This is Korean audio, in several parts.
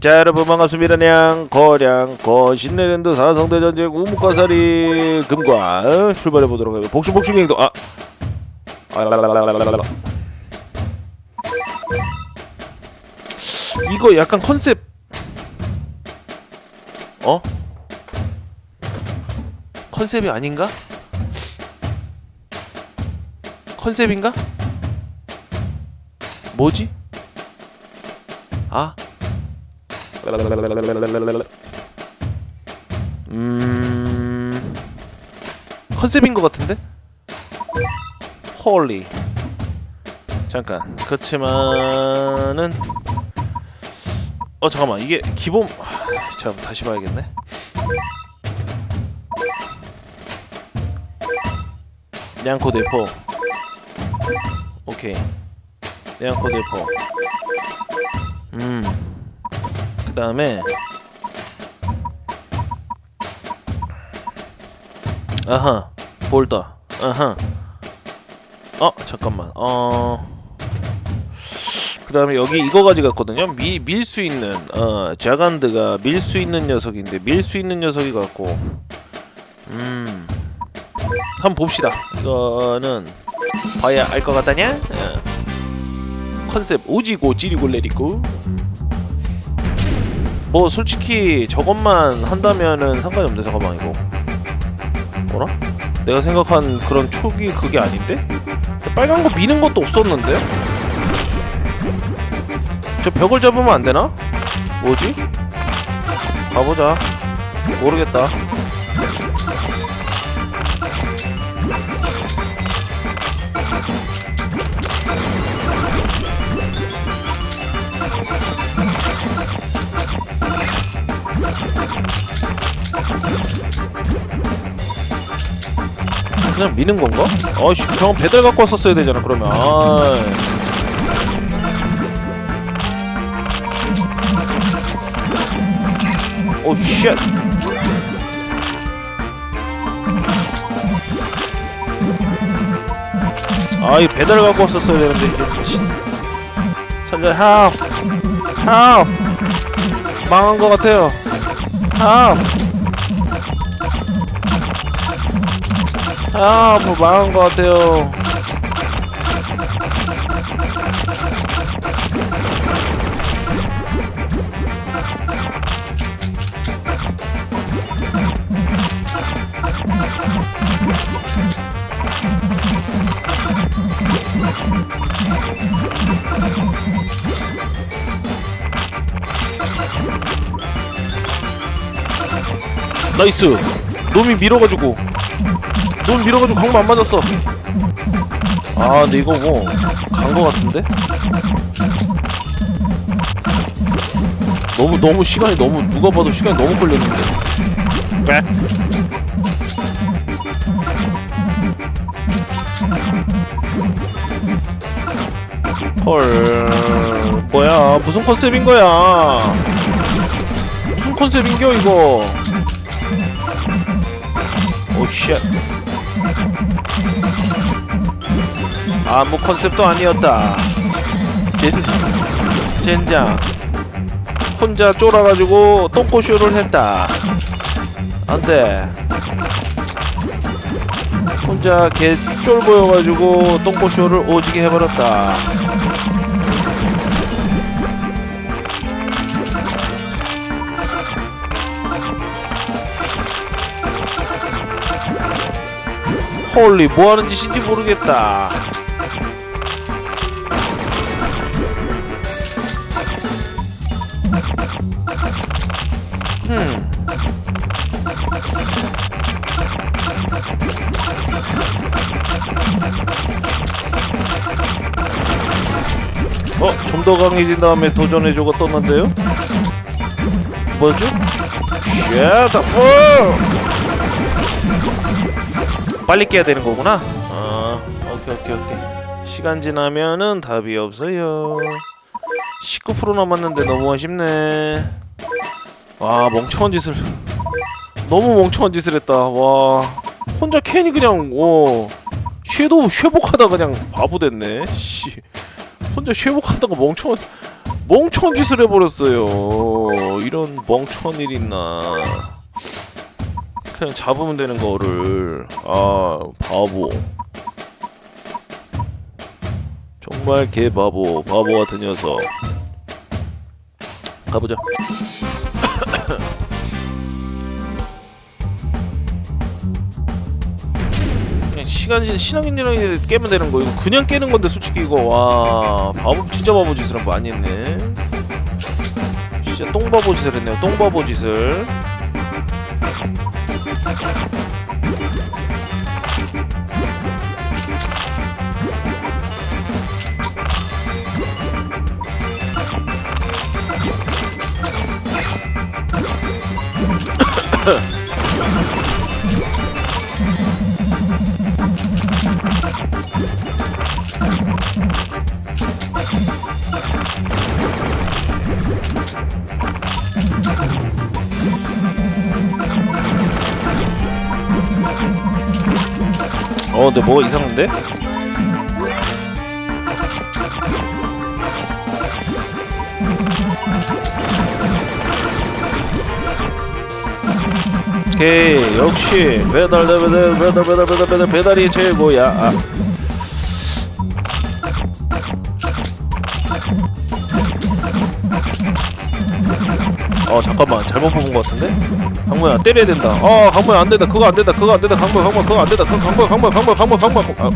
자 여러분 반갑습니다 냥거냥 거신내랜드 사성대 전쟁 우묵가사리 금과 어? 출발해 보도록 하겠습니다 복싱 복싱 행동 아. 이거 약간 컨셉 어? 컨셉이 아닌가? 컨셉인가? 뭐지? 아 음 컨셉인 것 같은데? 홀리 잠깐 그렇지만은 어 잠깐만 이게 기본 하, 잠깐 다시 봐야겠네. 냥코 대포. 오케이. 냥코 대포. 음그 다음에 아하 볼더. 아하. 어 잠깐만. 어. 그 다음에 여기 이거 가져갔거든요. 밀 수 있는 어 자간드가 밀 수 있는 녀석인데 밀 수 있는 녀석이 같고. 음. 한번 봅시다. 이거는 봐야 알 것 같다냐? 어. 컨셉 오지고 찌리고 내리고 뭐 솔직히 저것만 한다면은 상관이 없는데 잠깐만 이거 뭐라? 내가 생각한 그런 초기 그게 아닌데? 빨간 거 미는 것도 없었는데? 저 벽을 잡으면 안 되나? 뭐지? 가보자. 모르겠다. 그냥 미는 건가? 아씨, 저건 배달 갖고 왔었어야 되잖아, 그러면. 아. 오, 쉣. 아, 이 배달 갖고 왔었어야 되는데, 이게. 치. 살려, 하하 망한 것 같아요. 하 아, 뭐 망한 것 같아요. 나이스. 놈이 밀어가지고. 놈 밀어가지고 강만 안 맞았어. 아, 근데 이거 뭐 간 거 같은데? 너무 너무 시간이 너무 누가 봐도 시간이 너무 걸렸는데. 빽. 헐 뭐야 무슨 컨셉인 거야 무슨 컨셉인겨 이거 오 쉣 아무 컨셉도 아니었다. 젠장 젠장. 혼자 쫄아가지고 똥꼬쇼를 했다. 안돼. 혼자 개 쫄 보여가지고 똥꼬쇼를 오지게 해버렸다. 홀리 뭐하는 짓인지 모르겠다 흠 어? 좀 더 강해진 다음에 도전해줘가 떴는데요? 뭐죠? 쉣! 빨리 깨야 되는 거구나. 아, 오케이 오케이 오케이. 시간 지나면은 답이 없어요. 19% 남았는데 너무 아쉽네. 와 멍청한 짓을 너무 멍청한 짓을 했다. 와 혼자 캔이 그냥 어 쉐도우 쉐복하다 그냥 바보 됐네. 씨 혼자 쉐복한다고 멍청한 멍청한 짓을 해버렸어요. 이런 멍청한 일 있나. 그냥 잡으면 되는 거를. 아, 바보. 정말 개 바보. 바보 같은 녀석. 가보자. 그냥 시간 지 신앙인이랑 깨면 되는 거 이거 그냥 깨는 건데 솔직히 이거. 와 바보 진짜 바보 짓을 많이 했네. 진짜 똥바보 짓을 했네요. 똥바보 짓을 어 근데 뭐가 이상한데? 오케이 역시 배달 배달 배달 배달 배달 배달 배달이 최고야 아. 어 잠깐만. 잘못 뽑은 것 같은데? 강모야 때려야 된다. 어 강모야 안 된다. 그거 안 된다. 그거 안 된다. 강모 강모 그거 안 된다. 그 강모 강모 강모 강모 강모 아.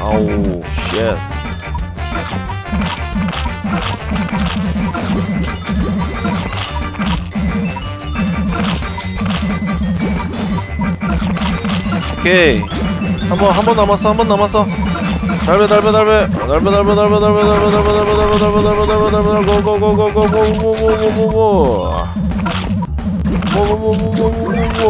아우 쉣. 오케이. 한번 한 번 남았어 한 번 남았어 달배 달배 달배 달배 달배 달배 달배 달배 달배 달배 달배 달배 달배 달배 달배 달배 고고고고고고고고고고고 뭐뭐뭐뭐뭐뭐뭐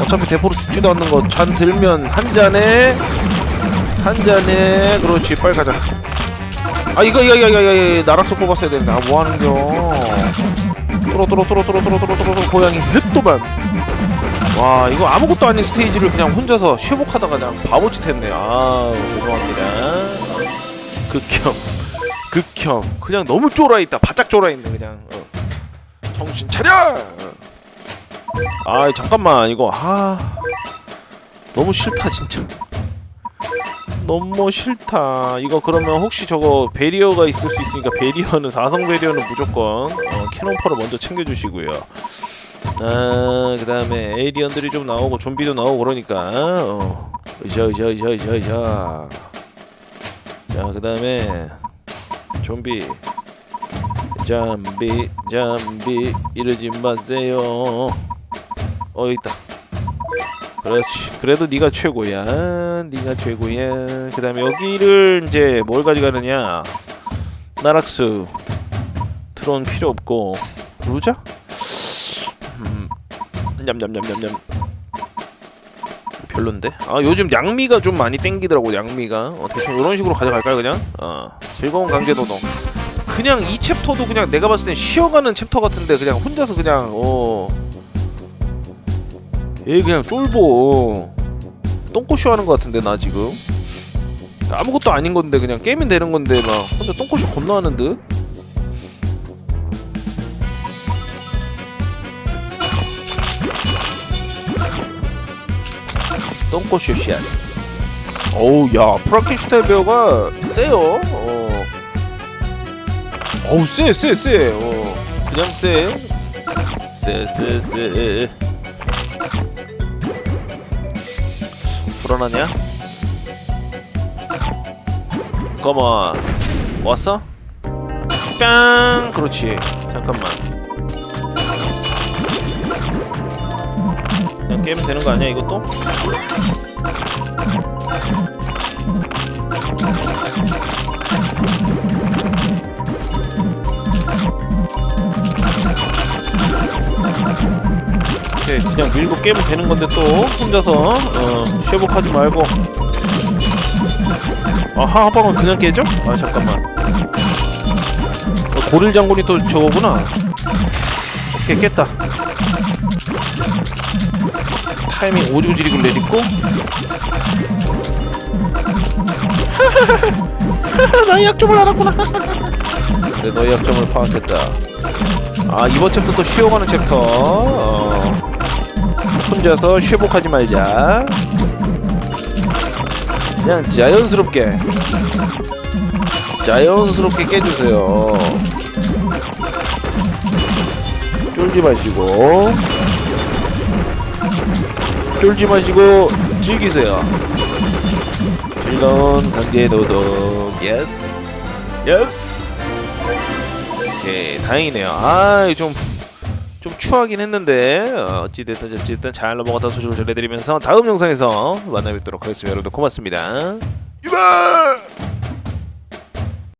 어차피 대포로 죽지도 않는 거 잔 들면 한 잔에 한 잔에 그렇지 빨리 가자 아 이거 이거 이거 이거 이거 나락서 뽑았어야 되는데 아 뭐하는겨 뚫어 뚫어 뚫어 뚫어 뚫어 뚫어 뚫어 고양이 햇도만 와 이거 아무것도 아닌 스테이지를 그냥 혼자서 쉐복하다가 그냥 바보짓 했네. 아 죄송합니다. 극혐 극혐. 그냥 너무 쫄아있다. 바짝 쫄아있네 그냥. 어. 정신 차려! 아 잠깐만 이거. 아 너무 싫다 진짜. 너무 싫다. 이거 그러면 혹시 저거 베리어가 있을 수 있으니까 베리어는 사성 베리어는 무조건 어, 캐논퍼를 먼저 챙겨주시고요 아, 그 다음에 에이리언들이 좀 나오고 좀비도 나오고 그러니까. 어. 으쌰 으쌰 으쌰 으쌰 으쌰. 자그 다음에 좀비. 잠비 잠비. 이러지 마세요. 어 있다. 그렇지. 그래도 네가 최고야. 네가 최고야. 그 다음에 여기를 이제 뭘 가져가느냐? 나락수 트론 필요 없고. 루자? 음, 냠냠냠냠냠 별론데? 아 요즘 양미가 좀 많이 땡기더라고 양미가 어, 대충 이런 식으로 가져갈까요 그냥? 어 즐거운 강제노동 그냥 이 챕터도 그냥 내가 봤을 땐 쉬어가는 챕터 같은데 그냥 혼자서 그냥 어. 얘 그냥 쫄보 똥꼬쇼 하는 것 같은데 나 지금 아무것도 아닌 건데 그냥 게임은 되는 건데 막 혼자 똥꼬쇼 겁나 하는 듯 똥꼬쇼 샷 어우 야 프라켄슈타인 베어가 세요 어. 어우 쎄쎄쎄 어. 그냥 쎄쎄쎄쎄 불안하냐? 컴온 왔어? 깡 그렇지 잠깐만 그냥 게임 되는 거 아니야 이것도? 오케이 그냥 밀고 깨면 되는 건데 또 혼자서 어 쉐복하지 말고 아하 한 방은 그냥 깨져? 아 잠깐만 어, 고릴 장군이 또 저거구나 오케이 깼다 타이밍 오지고 지리고 내딛고 나의 약점을 알았구나. 그래 너의 약점을 파악했다. 아 이번 챕터 또 쉬어가는 챕터. 어, 혼자서 쉬복하지 말자. 그냥 자연스럽게 자연스럽게 깨주세요. 쫄지 마시고 쫄지 마시고 즐기세요. 즐거운 강제 노동. 예스. 예스. 오케이 다행이네요. 아 좀 좀 추하긴 했는데 어, 어찌됐든 어찌됐든 잘 넘어갔다 소식을 전해드리면서 다음 영상에서 만나 뵙도록 하겠습니다. 여러분들 고맙습니다. 유바!